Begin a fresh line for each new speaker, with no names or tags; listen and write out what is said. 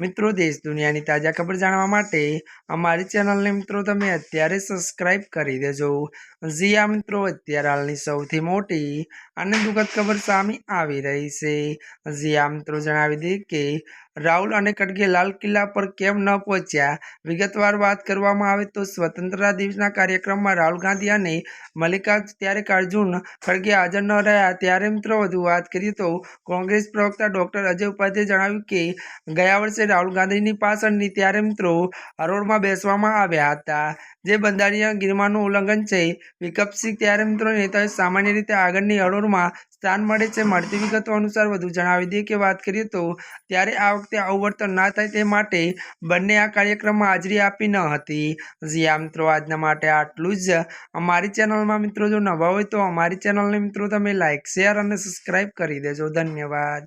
મિત્રો, દેશ દુનિયાની તાજા ખબર જાણવા માટે અમારી ચેનલને મિત્રો, તમે અત્યારે સબસ્ક્રાઈબ કરી દેજો. જી આ મિત્રો, અત્યારે હાલની સૌથી મોટી અને દુઃખદ ખબર સામે આવી રહી છે. જી આ મિત્રો, જણાવી દઈએ કે રાહુલ અને ખડગે લાલ કિલ્લા પર કેમ ન પહોંચ્યા? વિગતવાર વાત કરવામાં આવે તો સ્વતંત્રતા દિવસના કાર્યક્રમમાં રાહુલ ગાંધી અને મલ્લિકાર્જુન અર્જુન ખડગે હાજર ન રહ્યા. ત્યારે, મિત્રો, વધુ વાત કરીએ તો કોંગ્રેસ પ્રવક્તા ડોક્ટર અજય ઉપાધ્યાય જણાવ્યું કે ગયા વર્ષે રાહુલ ગાંધીની પાછળની ત્યારે મિત્રો હરોળમાં બેસવામાં આવ્યા હતા. જે બંધારણીય ગિરમાનું ઉલ્લંઘન છે. વિકપસિંહ ત્યારે મિત્રો નેતાઓએ સામાન્ય રીતે આગળની હરોળમાં સ્થાન મળે છે. મળતી વિગતો અનુસાર વધુ જણાવી દઈએ કે વાત કરીએ તો ત્યારે આ વખતે અવવર્તન ના થાય તે માટે બંને આ કાર્યક્રમમાં હાજરી આપી ન હતી. જ્યાં મિત્રો, આજના માટે આટલું જ. અમારી ચેનલમાં મિત્રો જો નવા હોય તો અમારી ચેનલને મિત્રો તમે લાઇક શેર અને સબસ્ક્રાઇબ કરી દેજો. ધન્યવાદ.